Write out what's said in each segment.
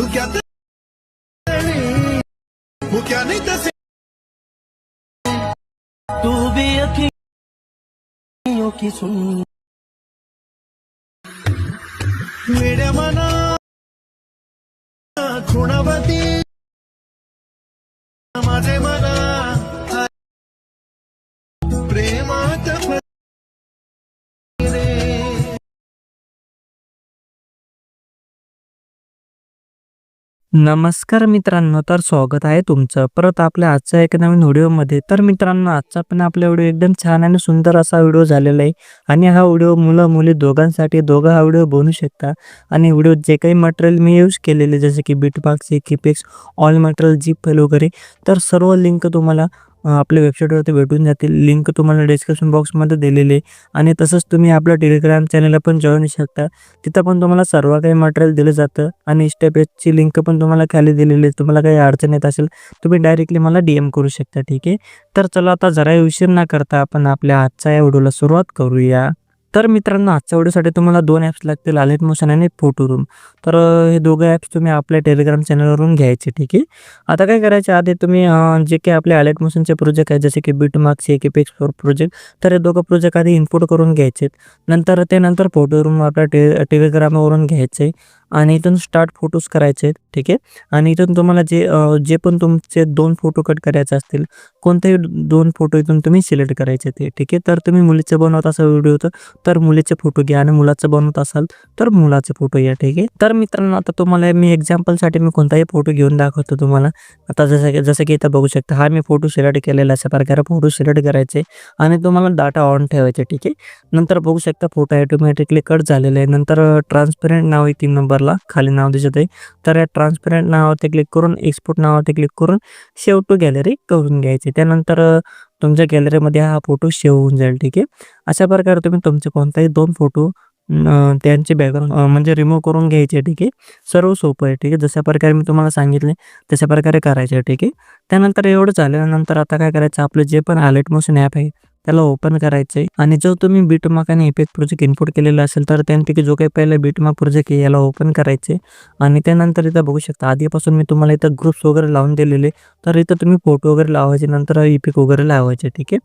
Bucate Bucanita se Tu vi aqui Yo ki sun Mere mana Khunavati नमस्कार मित्रांनो तर स्वागत आहे तुमचं. परत आपल्या आजच्या एका नवीन व्हिडिओमध्ये. तर मित्रांनो आजचा पण आपला व्हिडिओ एकदम छान आणि सुंदर असा व्हिडिओ झालेला आहे. आणि हा व्हिडिओ मुलं मुली दोघांसाठी दोघं हा व्हिडिओ बनवू शकता. आणि व्हिडिओ जे काही मटेरियल मी यूज केलेले जसे की बिटबॉक्स किपेक्स ऑल मटेरियल जीप फेल वगैरे तर सर्व लिंक तुम्हाला आपल्या वेबसाईटवरती भेटून जातील. लिंक तुम्हाला डिस्क्रिप्शन बॉक्समध्ये दिलेली आहे. आणि तसंच तुम्ही आपल्या टेलिग्राम चॅनलला पण जॉईन शकता. तिथं पण तुम्हाला सर्व काही मटेरियल दिलं जातं. आणि स्टेपेजची लिंक पण तुम्हाला खाली दिलेली आहे. तुम्हाला काही अडचण येत असेल तुम्ही डायरेक्टली मला डी एम करू शकता. ठीक आहे? तर चला आता जरा उशीर न करता आपण आपल्या आजच्या या व्हिडिओला सुरुवात करूया. तर मित्रांनो आजच्या व्हिडिओसाठी तुम्हाला दोन ॲप्स लागतील आलेट मोशन आणि फोटो रूम. तर हे दोघं ॲप्स तुम्ही आपल्या टेलिग्राम चॅनलवरून घ्यायचे ठीक आहे? आता काय करायचे आधी तुम्ही जे काही आपले आलेट मोशनचे प्रोजेक्ट आहेत जसे की बीटमार्क्स एक पेक्स फोर प्रोजेक्ट तर हे दोघं प्रोजेक्ट आधी इनपुट करून घ्यायचे नंतर ते नंतर फोटो रूम आपल्या टे टेलिग्रामवरून घ्यायचे. आणि इथून स्टार्ट फोटोज करायचे ठीक आहे? आणि इथून तुम्हाला जे जे पण तुमचे दोन फोटो कट करायचे असतील कोणतेही दोन फोटो इथून तुम्ही सिलेक्ट करायचे ते ठीक आहे? तर तुम्ही मुलीचे बनवत असा व्हिडिओ तर मुलीचे फोटो घ्या आणि मुलाचं बनवत असाल तर मुलाचे फोटो घ्या ठीक आहे? तर मित्रांनो आता तुम्हाला मी एक्झाम्पलसाठी मी कोणताही फोटो घेऊन दाखवतो तुम्हाला. आता जसं की जसं की इथं बघू शकता हा मी फोटो सिलेक्ट केलेला अशा प्रकारे फोटो सिलेक्ट करायचे आणि तुम्हाला डाटा ऑन ठेवायचे ठीक आहे? नंतर बघू शकता फोटो ऑटोमॅटिकली कट झालेला आहे. नंतर ट्रान्सपरंट नाव आहे तीन नंबर नंबरला खाली नाव दिसत आहे. तर या ट्रान्सपरंट नावावरती क्लिक करून एक्सपोर्ट नावावरती क्लिक करून सेव्ह टू गॅलरी करून घ्यायचे. त्यानंतर तुमच्या गॅलरीमध्ये हा फोटो सेव्ह होऊन जाईल ठीक आहे? अशा प्रकारे तुम्ही तुमचे कोणताही दोन फोटो त्यांचे बॅकग्राऊंड म्हणजे रिमूव्ह करून घ्यायचे ठीक आहे? सर्व सोपं आहे ठीक आहे? जशा प्रकारे मी तुम्हाला सांगितले तशा प्रकारे करायचे ठीक आहे? त्यानंतर एवढं झाल्यानंतर आता काय करायचं? आपलं जे पण आलेट मोशन ॲप आहे त्याला ओपन करायचे आणि जो तुम्ही बीटमार्क आणि इफेक्ट प्रोजेक्ट इनपुट केलेला असेल तर त्यांपैकी जो काही पहिला बीटमार्क प्रोजेक्ट आहे याला ओपन करायचे आणि त्यानंतर इथं बघू शकता आधीपासून मी तुम्हाला इथं ग्रुप्स वगैरे लावून दिलेले तर इथं तुम्ही फोटो वगैरे लावायचे नंतर इफेक्ट वगैरे लावायचे ठीक आहे?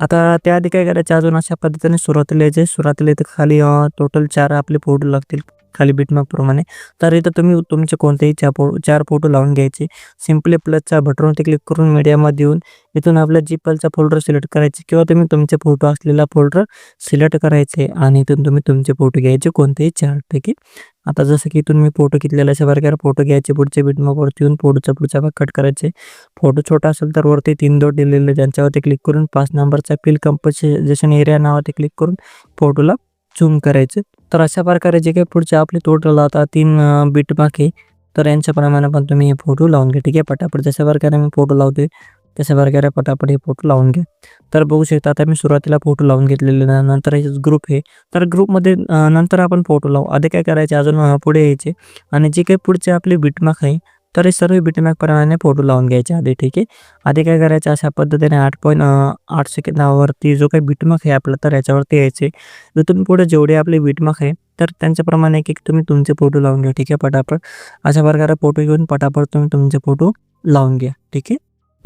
आता त्याआधी काय करायचं? अजून अशा पद्धतीने सुरुवातीला यायचे सुरुवातीला इथं खाली टोटल चार आपले फोटो लागतील. खाली बीटमार्क प्रमाणे. तर इथं तुम्ही तुमचे कोणतेही चार फो चार फोटो लावून घ्यायचे. सिम्पली प्लसच्या बटनवरती क्लिक करून मीडियामध्ये येऊन इथून आपल्या जीपलचा फोल्डर सिलेक्ट करायचे किंवा तुम्ही तुमचे फोटो असलेला फोल्डर सिलेक्ट करायचे आणि इथून तुम्ही तुमचे फोटो घ्यायचे कोणतेही चारपैकी आता जसं की इथून मी फोटो घेतलेला अशा प्रकारे फोटो घ्यायचे. पुढचे बीटमार्कवरती येऊन फोटोचा पुढचा भाग कट करायचे. फोटो छोटा असेल तर वरती तीन दोट दिलेले त्यांच्यावरती क्लिक करून पाच नंबरचा फिल कंपोजिशन एरिया नावावरती क्लिक करून फोटोला झूम करायचे. तर अशा प्रकारे जे काही पुढचे आपले टोटल आता तीन बीट आहे तर यांच्याप्रमाणे पण तुम्ही हे फोटो लावून घ्या ठीक आहे? पटापट जशा प्रकारे मी फोटो लावते तशा प्रकारे पटापट हे फोटो लावून घ्या. तर बघू शकता आता मी सुरुवातीला फोटो लावून घेतलेले नंतर हे ग्रुप आहे. तर ग्रुपमध्ये नंतर आपण फोटो लावू. आधी काय करायचे? अजून पुढे यायचे. आणि जे काही पुढचे आपले बीटमार्क आहे तर हे सर्व बिटमॅक प्रमाणे फोटो लावून घ्यायचे आधी ठीक आहे? आधी काय करायचं? अशा पद्धतीने आठ पॉईंट आठ सेकंदावरती जो काही बीटमार्क आहे आपला तर याच्यावरती यायचे. जर तुम्ही पुढे जेवढे आपले बीटमार्क आहे तर त्यांच्याप्रमाणे एक एक तुम्ही तुमचे फोटो लावून घ्या ठीक आहे? पटापट. अशा प्रकारे फोटो घेऊन पटापट तुम्ही तुमचे फोटो लावून घ्या ठीक आहे?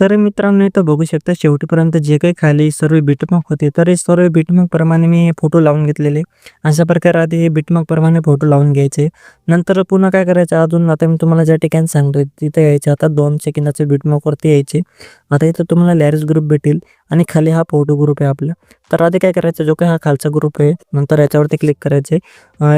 तर मित्रांनो इथं बघू शकता शेवटीपर्यंत जे काही खाली सर्व बीटमार्क होते तर हे सर्व बीटमार्क प्रमाणे मी फोटो लावून घेतलेले. अशा प्रकारे आधी हे बीटमार्क प्रमाणे फोटो लावून घ्यायचे. नंतर पुन्हा काय करायचं? अजून आता मी तुम्हाला ज्या ठिकाणी सांगतोय तिथे यायचे. आता दोन सेकंदाचे बीटमार्कवरती यायचे. आता इथं तुम्हाला लॅरिस ग्रुप भेटेल. आणि खाली हा फोटो ग्रुप आहे आपला. तर आधी काय करायचं? जो काही हा खालचा ग्रुप आहे नंतर याच्यावरती क्लिक करायचे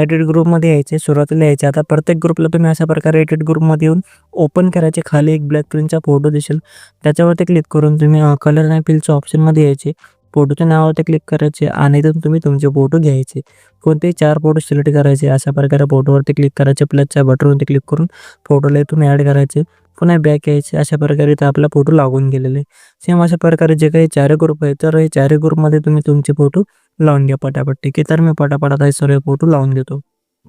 एडिट ग्रुपमध्ये यायचे सुरुवातीला यायचे आता प्रत्येक ग्रुपला तुम्ही अशा प्रकारे एडिट ग्रुपमध्ये येऊन ओपन करायचे. खाली एक ब्लॅक प्रिंटचा फोटो दिसेल. त्याच्यावरती क्लिक करून तुम्ही कलर आणि फिलच्या ऑप्शनमध्ये यायचे. फोटोच्या नावावरती क्लिक करायचे आणि इथून तुम्ही तुमचे फोटो घ्यायचे. कोणतेही चार फोटो सिलेक्ट करायचे अशा प्रकारे फोटोवरती क्लिक करायचे. प्लसच्या बटनवरती क्लिक करून फोटोला इथून ॲड करायचे. पुन्हा बॅक यायचे. अशा प्रकारे इथं आपला फोटो लागून गेलेले. सेम अशा प्रकारे जे काही चार ग्रुप आहे तर हे चार ग्रुपमध्ये तुम्ही तुमचे फोटो लावून घ्या पटापट ठीक आहे? तर मी पटापट आता हे सर्व फोटो लावून घेतो.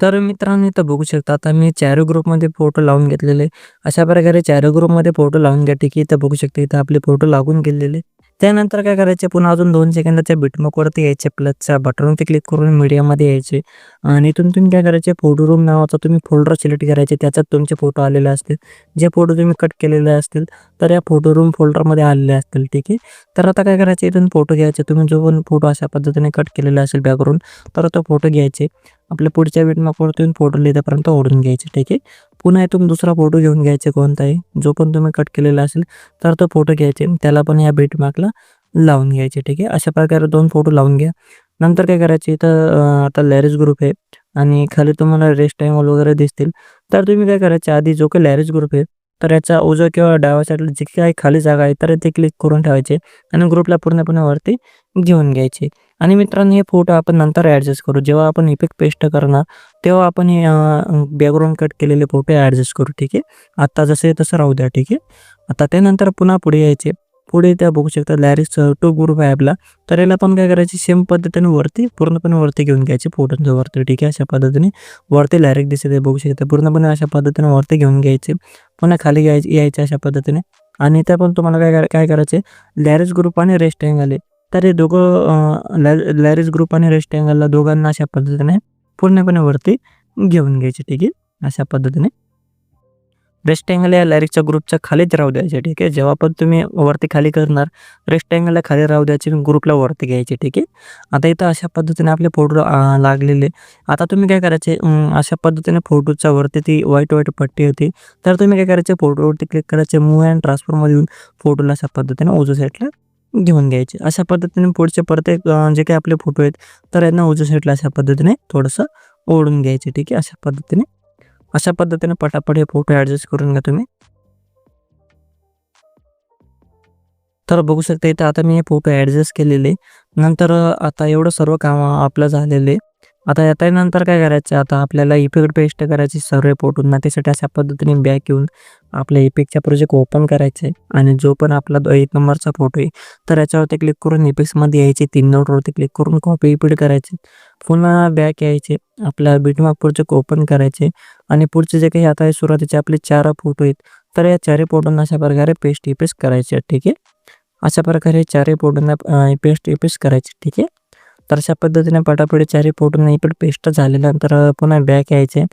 तर मित्रांनो इथं बघू शकता आता मी चार ग्रुपमध्ये फोटो लावून घेतलेले. अशा प्रकारे चार ग्रुपमध्ये फोटो लावून घ्या ठीक आहे? इथं बघू शकता इथं आपले फोटो लागून गेलेले. त्यानंतर काय करायचे पुन्हा अजून दोन सेकंदाच्या बिटमकवरती यायचे. प्लसच्या बटनवरती क्लिक करून मीडियामध्ये यायचे. आणि इथून तुम्ही काय करायचे फोटो रूम नावाचा तुम्ही फोल्डर सिलेक्ट करायचे. त्याच्यात तुमचे फोटो आलेले असतील. जे फोटो तुम्ही कट केलेले असतील तर या फोटो रूम फोल्डरमध्ये आलेले असतील ठीक आहे? तर आता काय करायचे इथून फोटो घ्यायचे. तुम्ही जो पण फोटो अशा पद्धतीने कट केलेला असेल बॅकग्राऊंड तर तो फोटो घ्यायचे. आपल्या पुढच्या बिटमार्कवरती फोटो लिहिल्यापर्यंत ओढून घ्यायचे ठीक आहे? पुन्हा इथून दुसरा फोटो घेऊन घ्यायचे कोणताही. जो पण तुम्ही कट केलेला असेल तर तो फोटो घ्यायचे. त्याला पण या बिटमार्कला लावून घ्यायचे ठीक आहे? अशा प्रकारे दोन फोटो लावून घ्या. नंतर काय करायचे इथं आता लॅरेज ग्रुप आहे. आणि खाली तुम्हाला रेस्ट टाईम वगैरे दिसतील. तर तुम्ही काय करायचे आधी जो काही लॅरेज ग्रुप आहे तर याचा उजव्या किंवा डाव्या साईडला जे काही खाली जागा आहे तर ते क्लिक करून ठेवायचे आणि ग्रुपला पूर्णपणे वरती घेऊन घ्यायचे. आणि मित्रांनो हे फोटो आपण नंतर ॲडजस्ट करू. जेव्हा आपण इफेक्ट पेस्ट करणार तेव्हा आपण हे बॅकग्राऊंड कट केलेले फोटो ॲडजस्ट करू ठीक आहे? आत्ता जसे आहे तसं राहू द्या ठीक आहे? आता त्यानंतर पुन्हा पुढे यायचे. पुढे त्या बघू शकता लॅरिस टू ग्रुप आहे आपला तर याला पण काय करायचे? सेम पद्धतीने वरती पूर्णपणे वरती घेऊन घ्यायचे फोटोंच्या वरती ठीक आहे? अशा पद्धतीने. वरती लॅरिक दिसते ते बघू शकता. पूर्णपणे अशा पद्धतीने वरती घेऊन घ्यायचे. पुन्हा खाली याय यायचे अशा पद्धतीने. आणि त्या पण तुम्हाला काय काय करायचे लॅरेज ग्रुप आणि रेस्ट अँगल आहे. तर हे दोघं अं, लॅ ग्रुप आणि रेस्ट अँगलला दोघांना अशा पद्धतीने पूर्णपणे वरती घेऊन घ्यायचे ठीक आहे? अशा पद्धतीने. रेस्ट अँगल या लॅरिकच्या ग्रुपच्या खालीच राहू द्यायचे ठीक आहे? जेव्हा पण तुम्ही वरती खाली करणार रेस्ट अँगलला खाली राहू द्यायचे ग्रुपला वरती घ्यायचे ठीक आहे? आता इथं अशा पद्धतीने आपले फोटो लागलेले. आता तुम्ही काय करायचे? अशा पद्धतीने फोटोच्या वरती ती व्हाईट व्हाईट पट्टी होती. तर तुम्ही काय करायचे? फोटोवरती क्लिक करायचे मूव अँड ट्रान्सफरमध्ये येऊन फोटोला अशा पद्धतीने उजू साईडला घेऊन घ्यायचे. अशा पद्धतीने पुढचे प्रत्येक जे काही आपले फोटो आहेत तर यांना उजू साईडला अशा पद्धतीने थोडंसं ओढून घ्यायचे ठीक आहे? अशा पद्धतीने अशा पद्धतीने पटापट हे फोटो ॲडजस्ट करून घ्या तुम्ही. तर बघू शकता इथे आता मी हे फोटो ॲडजस्ट केलेले. नंतर आता एवढं सर्व काम आपलं झालेले. आता या नंतर काय करायचं? आता आपल्याला इफेक्ट पेस्ट करायची सर्व फोटोंना त्यासाठी अशा पद्धतीने बॅक येऊन आपल्या इफेक्टचा प्रोजेक्ट ओपन करायचं. आहे आणि जो पण आपला एक नंबरचा फोटो आहे तर याच्यावरती क्लिक करून इफेक्ट्समध्ये यायचे. तीन नोटवरती क्लिक करून कॉपी इफेक्ट करायचे. पुन्हा बॅक यायचे आपल्या बिटमार्क पुढचे ओपन करायचे आणि पुढचे जे काही आता सुरुवातीचे आपले चार फोटो आहेत तर या चारही फोटोंना अशा प्रकारे पेस्ट इपेस्ट करायचे आहेत, ठीक आहे? अशा प्रकारे चारही फोटोंना पेस्ट इपेस्ट करायचे ठीक आहे? तर अशा पद्धतीने पटापट चारही फोटोंना इकडे पेस्ट झाल्यानंतर पुन्हा बॅक यायचे.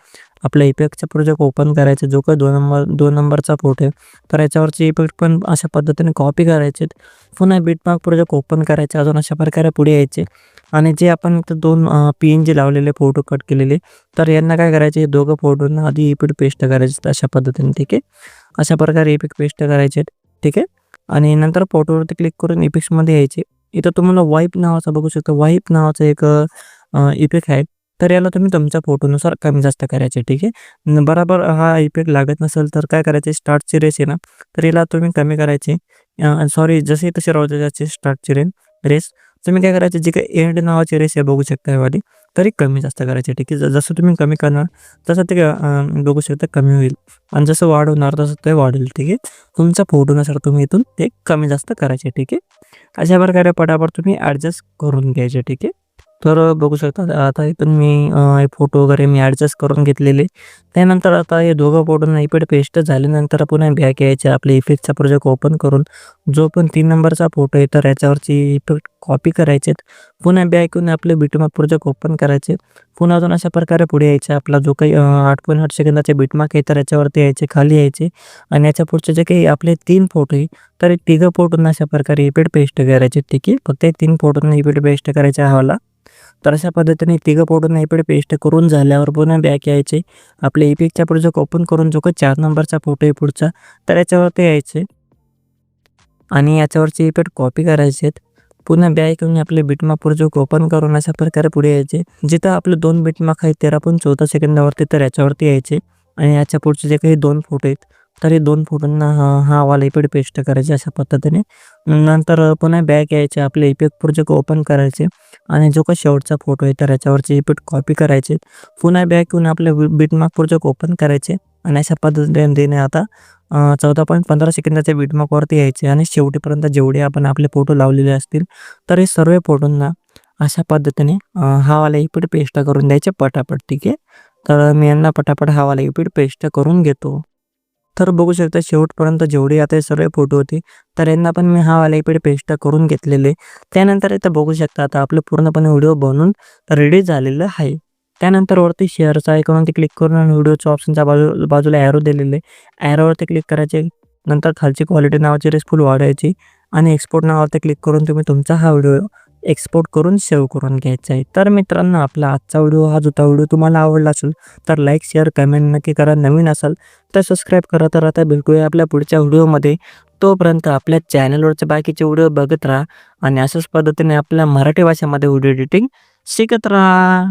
आपल्या इफेक्टचा प्रोजेक्ट ओपन करायचा जो काही दोन नंबर दोन नंबरचा फोटो आहे तर याच्यावरचे इफेक्ट पण अशा पद्धतीने कॉपी करायचे पुन्हा बिटमार्क प्रोजेक्ट ओपन करायचे अजून अशा प्रकारे पुढे यायचे. आणि जे आपण दोन पी एन जी लावलेले फोटो कट केलेले तर यांना काय करायचे हे दोघं फोटोंना आधी इफेक्ट पेस्ट करायचे अशा पद्धतीने ठीक आहे? अशा प्रकारे इफेक्ट पेस्ट करायचे ठीक आहे? आणि नंतर फोटोवरती क्लिक करून इफेक्ट्समध्ये यायचे. इथं तुम्हाला वाईप नावाचा बघू शकता वाईप नावाचा एक इफेक्ट आहे. तर याला तुम्ही तुमच्या फोटोनुसार कमी जास्त करायचे ठीक आहे? बराबर हा इफेक्ट लागत नसेल तर काय करायचे? स्टार्टची रेस आहे ना? तर याला तुम्ही कमी करायचे. सॉरी जसे तसे राहू द्यायचे स्टार्टची रेन रेस. तुम्ही काय करायचे? जी काही एंड नावाची रेस आहे बघू शकता वाली तरी कमी जास्त करायचे ठीक आहे? ज- जसं तुम्ही कमी करणार तसं ते बघू शकता कमी होईल. आणि जसं वाढवणार तसं ते वाढेल ठीक आहे? तुमच्या फोटोनुसार तुम्ही इथून ते कमी जास्त करायचे ठीक आहे? अशा प्रकारे पटापट तुम्ही ॲडजस्ट करून घ्यायचे ठीक आहे? तर बघू शकता आता इथून मी हे फोटो वगैरे मी ॲडजस्ट करून घेतलेले. त्यानंतर आता हे दोघं फोटोंना इफेक्ट पेस्ट झाल्यानंतर पुन्हा बॅक यायचे आपले इफेक्टचा प्रोजेक्ट ओपन करून. जो पण तीन नंबरचा फोटो आहे तर याच्यावरची इफेक्ट कॉपी करायचे पुन्हा बॅक येऊन आपले बिटमार्क प्रोजेक्ट ओपन करायचे पुन्हा अजून अशा प्रकारे पुढे यायचे. आपला जो काही आठ पॉईंट आठ सेकंदाचे बिटमार्क आहे तर याच्यावरती यायचे खाली यायचे. आणि याच्या पुढचे जे काही आपले तीन फोटो आहे तर तिघं फोटोंना अशा प्रकारे इफेक्ट पेस्ट करायचे ठीक आहे? फक्त तीन फोटोंना इफेक्ट पेस्ट करायचे हवाला तर अशा पद्धतीने तिघं फोटोंना इकडे पेस्ट करून झाल्यावर पुन्हा बॅक यायचे. आपले इफेक्टचा प्रोजेक्ट ओपन करून जो का चार नंबरचा फोटो आहे पुढचा तर याच्यावरती यायचे. आणि याच्यावरचे इफेक्ट कॉपी करायचे पुन्हा बॅक येऊन आपले बिटमार्क जो ओपन करून अशा प्रकारे पुढे यायचे. जिथं आपले दोन बिटमार्क आहेत तेरा पण चौदा सेकंदावरती तर याच्यावरती यायचे. आणि याच्या पुढचे जे काही दोन फोटो आहेत तर हे दोन फोटोंना हा हा वाला पेस्ट करायचे अशा पद्धतीने. नंतर पुन्हा बॅक यायचे आपले इफेक्ट प्रोजेक्ट ओपन करायचे. आणि जो का शेवटचा फोटो आहे तर याच्यावरचे इफेक्ट कॉपी करायचे. पुन्हा बॅक येऊन आपले बिटमार्क प्रोजेक्ट ओपन करायचे. आणि अशा पद्धतीने आता चौदा पॉईंट पंधरा सेकंदाच्या बिटमार्कवरती यायचे. आणि शेवटीपर्यंत जेवढे आपण आपले फोटो लावलेले असतील तर हे सर्व फोटोंना अशा पद्धतीने हा वाला इफेक्ट पेस्ट करून द्यायचे पटापट ठीक आहे? तर मी यांना पटापट हा वाला इफेक्ट पेस्ट करून घेतो. तर बघू शकता शेवटपर्यंत जेवढे आता सगळे सर्व फोटो होते तर यांना पण मी हा वाला इकडे पेस्ट करून घेतलेले. त्यानंतर इथं बघू शकता आता आपलं पूर्णपणे व्हिडिओ बनवून रेडी झालेलं आहे. त्यानंतर वरती शेअरचा आयकॉनवरती क्लिक करून आणि व्हिडिओच्या ऑप्शनच्या बाजू बाजूला ॲरो दिलेले. ॲरोवरती क्लिक करायचे नंतर खालची क्वालिटी नावाची रेसफुल वाढायची आणि एक्सपोर्ट नावावरती क्लिक करून तुम्ही तुमचा हा व्हिडिओ एक्सपोर्ट करून सेव्ह करून घ्यायचा आहे. तर मित्रांनो आपला आजचा व्हिडिओ हा जुता व्हिडिओ तुम्हाला आवडला असेल तर लाईक शेअर कमेंट नक्की करा. नवीन असाल तर सबस्क्राईब करा. तर आता भेटूया आपल्या पुढच्या व्हिडिओमध्ये तोपर्यंत आपल्या चॅनलवरचे बाकीचे व्हिडिओ बघत राहा आणि अशाच पद्धतीने आपल्या मराठी भाषेमध्ये व्हिडिओ एडिटिंग शिकत राहा.